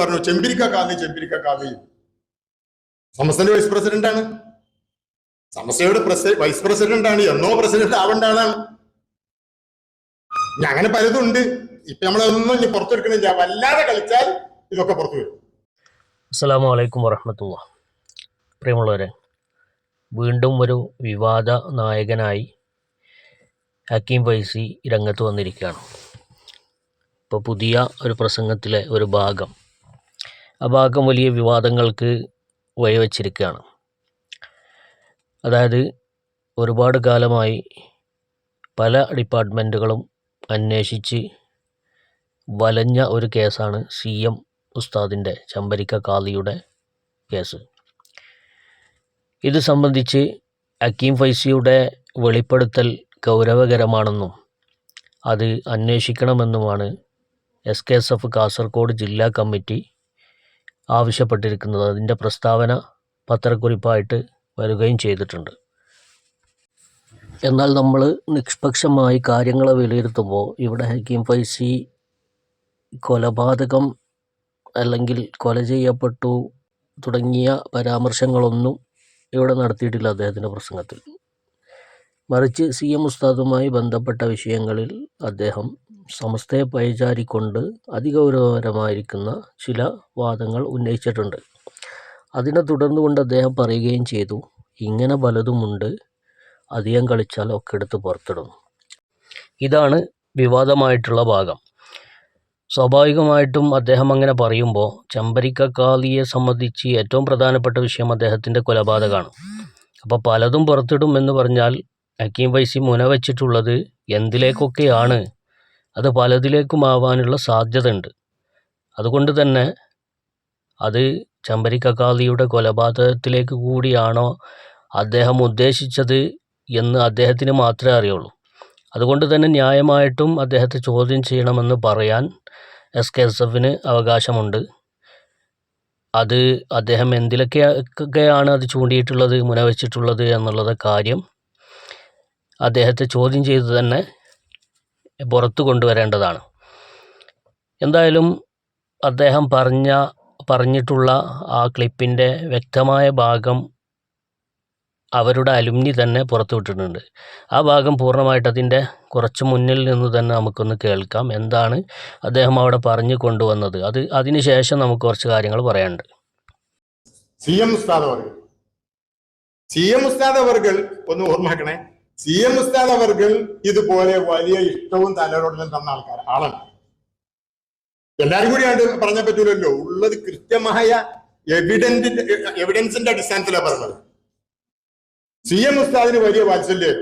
പറഞ്ഞു ചെമ്പിരിക്ക കാവി ചെമ്പിരിക്ക കാവി സമസ്തന്റെ വൈസ് പ്രസിഡന്റ് ആണ്. സമസ്തയുടെ വൈസ് പ്രസിഡന്റ് ആണ്. എന്നോ പ്രസിഡന്റ് ആവേണ്ട ആളാണ് അങ്ങനെ പലതും ഉണ്ട്. ഇപ്പൊ നമ്മളൊന്നും ഇനി പുറത്തെടുക്കണില്ല. വല്ലാതെ കളിച്ചാൽ ഇതൊക്കെ പുറത്തു വരും. അസ്സാം വലൈക്കും വറഹമത്തുള്ള പ്രിയമുള്ളവരെ വീണ്ടും ഒരു വിവാദ നായകനായി ഹക്കീം ഫൈസി രംഗത്ത് വന്നിരിക്കുകയാണ്. ഇപ്പോൾ പുതിയ ഒരു പ്രസംഗത്തിലെ ഒരു ഭാഗം ആ ഭാഗം വലിയ വിവാദങ്ങൾക്ക് വഴിവെച്ചിരിക്കുകയാണ്. അതായത് ഒരുപാട് കാലമായി പല ഡിപ്പാർട്ട്മെന്റുകളും അന്വേഷിച്ച് വലഞ്ഞ ഒരു കേസാണ് സി എം ഉസ്താദിന്റെ ചമ്പരിക്ക കാളിയുടെ കേസ്. ഇത് സംബന്ധിച്ച് അക്കീം ഫൈസിയുടെ വെളിപ്പെടുത്തൽ ഗൗരവകരമാണെന്നും അത് അന്വേഷിക്കണമെന്നുമാണ് S K S F Kasaragod ജില്ലാ കമ്മിറ്റി ആവശ്യപ്പെട്ടിരിക്കുന്നത്. അതിന്റെ പ്രസ്താവന പത്രക്കുറിപ്പായിട്ട് വരികയും ചെയ്തിട്ടുണ്ട്. എന്നാൽ നമ്മൾ നിഷ്പക്ഷമായി കാര്യങ്ങളെ വിലയിരുത്തുമ്പോൾ ഇവിടെ ഹക്കീം ഫൈസി കൊലപാതകം അല്ലെങ്കിൽ കൊല ചെയ്യപ്പെട്ടു തുടങ്ങിയ പരാമർശങ്ങളൊന്നും ഇവിടെ നടത്തിയിട്ടില്ല അദ്ദേഹത്തിന്റെ പ്രസംഗത്തിൽ. മറിച്ച് സി എം ഉസ്താദുമായി ബന്ധപ്പെട്ട വിഷയങ്ങളിൽ അദ്ദേഹം സമസ്തയെ പഴിചാരിക്കൊണ്ട് അതിഗൗരവകരമായിരിക്കുന്ന ചില വാദങ്ങൾ ഉന്നയിച്ചിട്ടുണ്ട്. അതിനെ തുടർന്നുകൊണ്ട് അദ്ദേഹം പറയുകയും ചെയ്തു ഇങ്ങനെ പലതുമുണ്ട് അധികം കളിച്ചാൽ ഒക്കെ എടുത്ത് പുറത്തിടും. ഇതാണ് വിവാദമായിട്ടുള്ള ഭാഗം. സ്വാഭാവികമായിട്ടും അദ്ദേഹം അങ്ങനെ പറയുമ്പോൾ ചമ്പരിക്കക്കാളിയെ സംബന്ധിച്ച് ഏറ്റവും പ്രധാനപ്പെട്ട വിഷയം അദ്ദേഹത്തിന്റെ കൊലപാതകമാണ്. അപ്പോൾ പലതും പുറത്തിടും എന്ന് പറഞ്ഞാൽ ഹക്കീം വൈസി മുനവച്ചിട്ടുള്ളത് എന്തിലേക്കൊക്കെയാണ്? അത് പലതിലേക്കും ആവാനുള്ള സാധ്യത ഉണ്ട് അതുകൊണ്ട് തന്നെ അത് ചമ്പരിക്കക്കാളിയുടെ കൊലപാതകത്തിലേക്ക് കൂടിയാണോ അദ്ദേഹം ഉദ്ദേശിച്ചത് എന്ന് അദ്ദേഹത്തിന് മാത്രമേ അറിയുള്ളൂ. അതുകൊണ്ട് തന്നെ ന്യായമായിട്ടും അദ്ദേഹത്തെ ചോദ്യം ചെയ്യണമെന്ന് പറയാൻ എസ് കെ എസ് എഫിന് അവകാശമുണ്ട്. അത് അദ്ദേഹം എന്തിലൊക്കെയാണ് അത് ചൂണ്ടിയിട്ടുള്ളത് മുനവച്ചിട്ടുള്ളത് എന്നുള്ള കാര്യം അദ്ദേഹത്തെ ചോദ്യം ചെയ്ത് തന്നെ പുറത്തു കൊണ്ടുവരേണ്ടതാണ്. എന്തായാലും അദ്ദേഹം പറഞ്ഞ പറഞ്ഞിട്ടുള്ള ആ ക്ലിപ്പിന്റെ വ്യക്തമായ ഭാഗം അവരുടെ അലുമിനി തന്നെ പുറത്തുവിട്ടിട്ടുണ്ട് ആ ഭാഗം പൂർണമായിട്ട് അതിന്റെ കുറച്ച് മുന്നിൽ നിന്ന് തന്നെ നമുക്കൊന്ന് കേൾക്കാം. എന്താണ് അദ്ദേഹം അവിടെ പറഞ്ഞു കൊണ്ടുവന്നത്? അത് അതിനുശേഷം നമുക്ക് കുറച്ച് കാര്യങ്ങൾ പറയാനുണ്ട്. സി എം ഉസ്താദ് അവർ. സി എം ഉസ്താദ് അവർ ഒന്ന് ഓർമ്മാക്കണേ സി എം ഉസ്താദ് അവർകൾ ഇതുപോലെ വലിയ ഇഷ്ടവും തലരോടലും തന്ന ആൾക്കാർ ആളാണ്. എല്ലാരും കൂടി ആണ്ട് പറഞ്ഞ പറ്റൂലല്ലോ. ഉള്ളത് കൃത്യമായ എവിഡൻസിന്റെ എവിഡൻസിന്റെ അടിസ്ഥാനത്തിലാണ് പറഞ്ഞത്. സി എം ഉസ്താദിന് വലിയ വാത്സല്യം.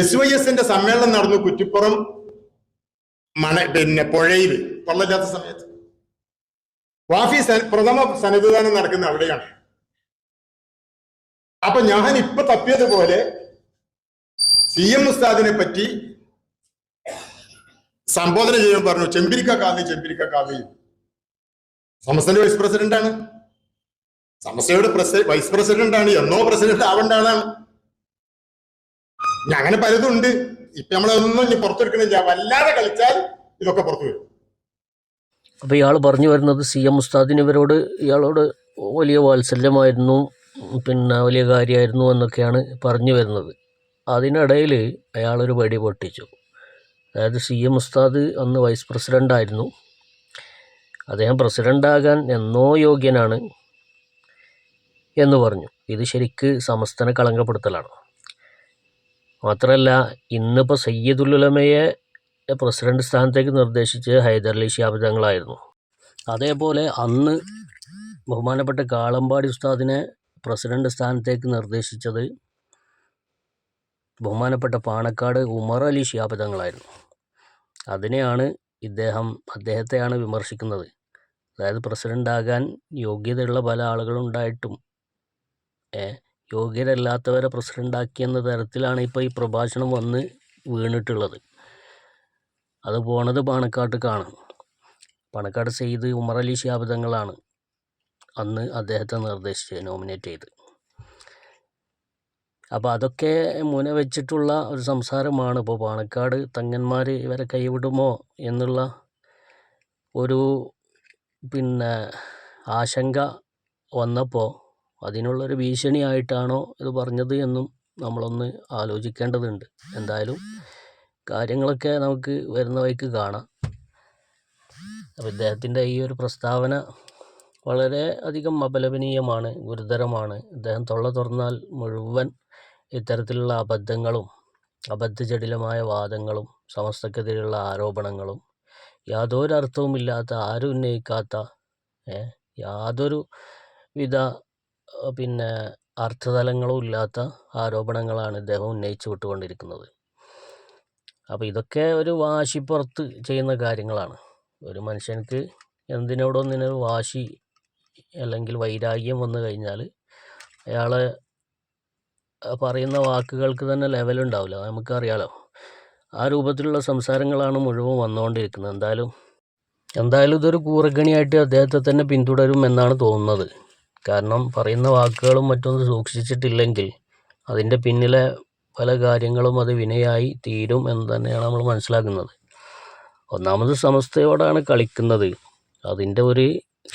എസ് വൈ എസിന്റെ സമ്മേളനം നടന്നു കുറ്റിപ്പുറം മണ പിന്നെ പുഴയിൽ വെള്ളമില്ലാത്ത സമയത്ത്. വാഫി പ്രഥമ സന്നിധാനം നടക്കുന്ന അവിടെയാണ്. അപ്പൊ ഞാൻ ഇപ്പൊ തപ്പിയതുപോലെ സി എം ഉസ്താദിനെ പറ്റി സംബോധന ചെയ്യാൻ പറഞ്ഞു. ചെമ്പിരിക്ക കാവി ചെമ്പിരിക്ക കാവി സമസ്തന്റെ വൈസ് പ്രസിഡന്റ് ആണ്. സമസ്തയുടെ വൈസ് പ്രസിഡന്റ് ആണ്. എന്നോ പ്രസിഡന്റ് ആവണ്ടാണ് ഇനി അങ്ങനെ പലതും ഉണ്ട്. ഇപ്പൊ നമ്മളൊന്നും ഇനി പുറത്തെടുക്കണില്ല. വല്ലാതെ കളിച്ചാൽ ഇതൊക്കെ പുറത്തു വരും. അപ്പൊ ഇയാൾ പറഞ്ഞു വരുന്നത് സി എം ഉസ്താദിന് ഇവരോട് ഇയാളോട് വലിയ വാത്സല്യമായിരുന്നു. പിന്നെ വലിയ കാര്യമായിരുന്നു എന്നൊക്കെയാണ് പറഞ്ഞു വരുന്നത്. അതിനിടയിൽ അയാളൊരു വെടി പൊട്ടിച്ചു. അതായത് സി എം ഉസ്താദ് അന്ന് വൈസ് പ്രസിഡന്റ് ആയിരുന്നു. അദ്ദേഹം പ്രസിഡന്റാകാൻ എന്നോ യോഗ്യനാണ് എന്ന് പറഞ്ഞു. ഇത് ശരിക്ക് സമസ്തനെ കളങ്കപ്പെടുത്തലാണ്. മാത്രമല്ല ഇന്നിപ്പോൾ സയ്യദുല്ലമയെ പ്രസിഡന്റ് സ്ഥാനത്തേക്ക് നിർദ്ദേശിച്ച് ഹൈദരലി ശിഹാബ് തങ്ങളായിരുന്നു. അതേപോലെ അന്ന് ബഹുമാനപ്പെട്ട കാളമ്പാടി ഉസ്താദിനെ പ്രസിഡന്റ് സ്ഥാനത്തേക്ക് നിർദ്ദേശിച്ചത് ബഹുമാനപ്പെട്ട പാണക്കാട് ഉമർ അലി ഷിയാബ് തങ്ങളായിരുന്നു. അതിനെയാണ് ഇദ്ദേഹം അദ്ദേഹത്തെയാണ് വിമർശിക്കുന്നത്. അതായത് പ്രസിഡന്റ് ആകാൻ യോഗ്യതയുള്ള പല ആളുകളുണ്ടായിട്ടും യോഗ്യരല്ലാത്തവരെ പ്രസിഡന്റാക്കിയെന്ന തരത്തിലാണ് ഇപ്പോൾ ഈ പ്രഭാഷണം വന്ന് വീണിട്ടുള്ളത്. അത് പോണത് പാണക്കാട്ടേക്കാണ് പാണക്കാട് സെയ്ദ് ഉമർ അലി ഷിയാബ് തങ്ങളാണ്. അന്ന് അദ്ദേഹത്തെ നിർദ്ദേശിച്ച് നോമിനേറ്റ് ചെയ്ത്. അപ്പോൾ അതൊക്കെ മുന വെച്ചിട്ടുള്ള ഒരു സംസാരമാണ്. ഇപ്പോൾ പാണക്കാട് തങ്ങന്മാർ ഇവരെ കൈവിടുമോ എന്നുള്ള ഒരു പിന്നെ ആശങ്ക വന്നപ്പോൾ അതിനുള്ളൊരു ഭീഷണിയായിട്ടാണോ ഇത് പറഞ്ഞത് എന്നും നമ്മളൊന്ന് ആലോചിക്കേണ്ടതുണ്ട്. എന്തായാലും കാര്യങ്ങളൊക്കെ നമുക്ക് വരുന്ന വഴിക്ക് കാണാം. അപ്പോൾ ഇദ്ദേഹത്തിന്റെ ഈ ഒരു പ്രസ്താവന വളരെ അധികം അപലപനീയമാണ് ഗുരുതരമാണ്. ഇദ്ദേഹം തൊള്ള തുറന്നാൽ മുഴുവൻ ഇത്തരത്തിലുള്ള അബദ്ധങ്ങളും അബദ്ധജടിലമായ വാദങ്ങളും സമസ്തക്കെതിരെയുള്ള ആരോപണങ്ങളും യാതൊരു അർത്ഥവുമില്ലാത്ത ആരും ഉന്നയിക്കാത്ത യാതൊരു വിധ പിന്നെ അർത്ഥതലങ്ങളും ഇല്ലാത്ത ആരോപണങ്ങളാണ് ഇദ്ദേഹം ഉന്നയിച്ചു വിട്ടുകൊണ്ടിരിക്കുന്നത്. അപ്പോൾ ഇതൊക്കെ ഒരു വാശിപ്പുറത്ത് ചെയ്യുന്ന കാര്യങ്ങളാണ്. ഒരു മനുഷ്യനക്ക് എന്തിനോടൊന്നിനൊരു വാശി അല്ലെങ്കിൽ വൈരാഗ്യം വന്നു കഴിഞ്ഞാൽ അയാൾ പറയുന്ന വാക്കുകൾക്ക് തന്നെ ലെവലുണ്ടാവില്ല നമുക്കറിയാലോ. ആ രൂപത്തിലുള്ള സംസാരങ്ങളാണ് മുഴുവൻ വന്നുകൊണ്ടിരിക്കുന്നത്. എന്തായാലും എന്തായാലും ഇതൊരു കൂറക്കണിയായിട്ട് അദ്ദേഹത്തെ തന്നെ പിന്തുടരും എന്നാണ് തോന്നുന്നത്. കാരണം പറയുന്ന വാക്കുകളും മറ്റൊന്നും സൂക്ഷിച്ചിട്ടില്ലെങ്കിൽ അതിന്റെ പിന്നിലെ പല കാര്യങ്ങളും അത് വിനയായി തീരും എന്ന് തന്നെയാണ് നമ്മൾ മനസ്സിലാക്കുന്നത്. ഒന്നാമത് സമസ്തയോടാണ് കളിക്കുന്നത്. അതിന്റെ ഒരു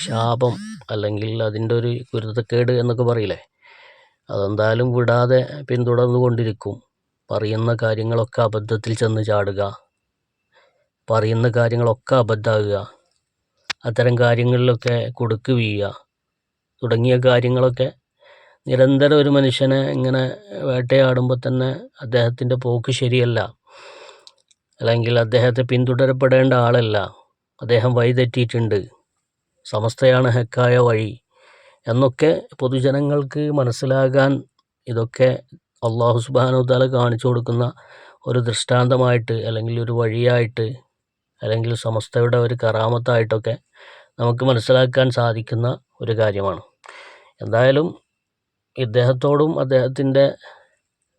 ശാപം അല്ലെങ്കിൽ അതിന്റെ ഒരു ഗുരുതക്കേട് എന്നൊക്കെ പറയില്ലേ? അതെന്തായാലും വിടാതെ പിന്തുടർന്നു കൊണ്ടിരിക്കും. പറയുന്ന കാര്യങ്ങളൊക്കെ അബദ്ധത്തിൽ ചെന്ന് ചാടുക. പറയുന്ന കാര്യങ്ങളൊക്കെ അബദ്ധമാകുക. അത്തരം കാര്യങ്ങളിലൊക്കെ കുടുക്ക് വീഴുക. തുടങ്ങിയ കാര്യങ്ങളൊക്കെ നിരന്തരം ഒരു മനുഷ്യനെ ഇങ്ങനെ വേട്ടയാടുമ്പോൾ തന്നെ അദ്ദേഹത്തിന്റെ പോക്ക് ശരിയല്ല. അല്ലെങ്കിൽ അദ്ദേഹത്തെ പിന്തുടരപ്പെടേണ്ട ആളല്ല. അദ്ദേഹം വഴിതെറ്റിയിട്ടുണ്ട്. സമസ്തയാണ് ഹെക്കായ വഴി എന്നൊക്കെ പൊതുജനങ്ങൾക്ക് മനസ്സിലാകാൻ ഇതൊക്കെ അള്ളാഹു സുബാനു കാണിച്ചു കൊടുക്കുന്ന ഒരു ദൃഷ്ടാന്തമായിട്ട് അല്ലെങ്കിൽ ഒരു വഴിയായിട്ട് അല്ലെങ്കിൽ സമസ്തയുടെ ഒരു കറാമത്തായിട്ടൊക്കെ നമുക്ക് മനസ്സിലാക്കാൻ സാധിക്കുന്ന ഒരു കാര്യമാണ്. എന്തായാലും ഇദ്ദേഹത്തോടും അദ്ദേഹത്തിന്റെ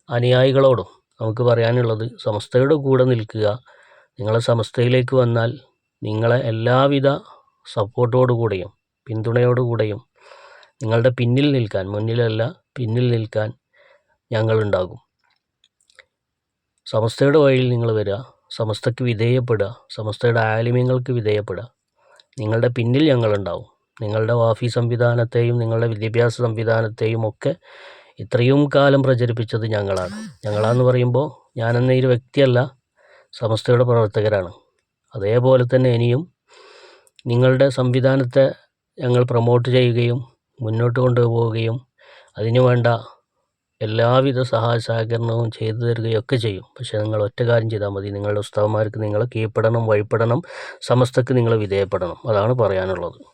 അനുയായികളോടും നമുക്ക് പറയാനുള്ളത് സമസ്തയുടെ കൂടെ നിൽക്കുക. നിങ്ങളെ സമസ്തയിലേക്ക് വന്നാൽ നിങ്ങളെ എല്ലാവിധ സപ്പോർട്ടോടുകൂടെയും പിന്തുണയോടുകൂടെയും നിങ്ങളുടെ പിന്നിൽ നിൽക്കാൻ മുന്നിലല്ല പിന്നിൽ നിൽക്കാൻ ഞങ്ങളുണ്ടാകും. സമസ്തയുടെ വഴിയിൽ നിങ്ങൾ വരിക സമസ്തയ്ക്ക് വിധേയപ്പെടുക സമസ്തയുടെ ആലിമ്യങ്ങൾക്ക് വിധേയപ്പെടുക. നിങ്ങളുടെ പിന്നിൽ ഞങ്ങളുണ്ടാവും. നിങ്ങളുടെ വാഫി സംവിധാനത്തെയും നിങ്ങളുടെ വിദ്യാഭ്യാസ സംവിധാനത്തെയും ഒക്കെ ഇത്രയും കാലം പ്രചരിപ്പിച്ചത് ഞങ്ങളാണ്. ഞങ്ങളാന്ന് പറയുമ്പോൾ ഞാനെന്ന ഒരു വ്യക്തിയല്ല സമസ്തയുടെ പ്രവർത്തകരാണ്. അതേപോലെ തന്നെ ഇനിയും നിങ്ങളുടെ സംവിധാനത്തെ ഞങ്ങൾ പ്രമോട്ട് ചെയ്യുകയും മുന്നോട്ട് കൊണ്ടുപോവുകയും അതിനുവേണ്ട എല്ലാവിധ സഹായ സഹകരണവും ചെയ്തു തരികയൊക്കെ ചെയ്യും. പക്ഷേ നിങ്ങൾ ഒറ്റ കാര്യം ചെയ്താൽ മതി. നിങ്ങളുടെ ഉസ്താവന്മാർക്ക് നിങ്ങൾ കീഴ്പ്പെടണം വഴിപ്പെടണം സമസ്തക്ക് നിങ്ങൾ വിധേയപ്പെടണം. അതാണ് പറയാനുള്ളത്.